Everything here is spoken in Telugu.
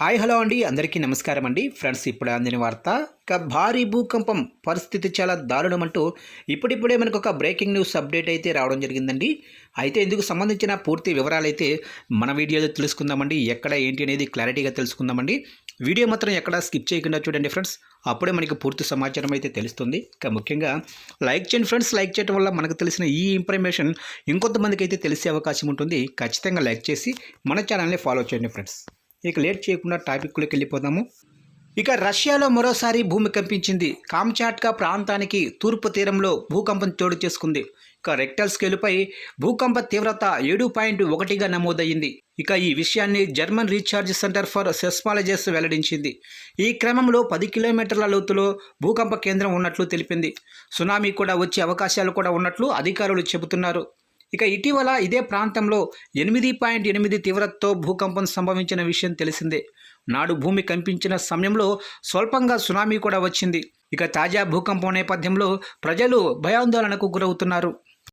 హాయ్ హలో అండి. అందరికీ నమస్కారం అండి. ఫ్రెండ్స్ ఇప్పుడు అందిన వార్త ఇక భారీ భూకంపం పరిస్థితి చాలా దారుణం అంటూ ఇప్పుడిప్పుడే మనకు ఒక బ్రేకింగ్ న్యూస్ అప్డేట్ అయితే రావడం జరిగిందండి. అయితే ఇందుకు సంబంధించిన పూర్తి వివరాలు అయితే మన వీడియోలో తెలుసుకుందామండి. ఎక్కడ ఏంటి అనేది క్లారిటీగా తెలుసుకుందామండి. వీడియో మాత్రం ఎక్కడ స్కిప్ చేయకుండా చూడండి ఫ్రెండ్స్. అప్పుడే మనకి పూర్తి సమాచారం అయితే తెలుస్తుంది. ఇక ముఖ్యంగా లైక్ చేయండి ఫ్రెండ్స్. లైక్ చేయడం వల్ల మనకు తెలిసిన ఈ ఇన్ఫర్మేషన్ ఇంకొంతమందికి అయితే తెలిసే అవకాశం ఉంటుంది. ఖచ్చితంగా లైక్ చేసి మన ఛానల్ని ఫాలో చేయండి ఫ్రెండ్స్. ఇక లేట్ చేయకుండా టాపిక్లోకి వెళ్ళిపోదాము. ఇక రష్యాలో మరోసారి భూమి కంపించింది. కామ్చాట్కా ప్రాంతానికి తూర్పు తీరంలో భూకంపం చోటు చేసుకుంది. ఇక రెక్టల్ స్కేలుపై భూకంప తీవ్రత ఏడు పాయింట్ ఒకటిగా నమోదయ్యింది. ఇక ఈ విషయాన్ని German research centre for seismologist వెల్లడించింది. ఈ క్రమంలో పది కిలోమీటర్ల లోతులో భూకంప కేంద్రం ఉన్నట్లు తెలిపింది. సునామీ కూడా వచ్చే అవకాశాలు కూడా ఉన్నట్లు అధికారులు చెబుతున్నారు. ఇక ఇటీవల ఇదే ప్రాంతంలో ఎనిమిది పాయింట్ ఎనిమిది తీవ్రతతో భూకంపం సంభవించిన విషయం తెలిసిందే. నాడు భూమి కంపించిన సమయంలో స్వల్పంగా సునామీ కూడా వచ్చింది. ఇక తాజా భూకంపం నేపథ్యంలో ప్రజలు భయాందోళనకు గురవుతున్నారు.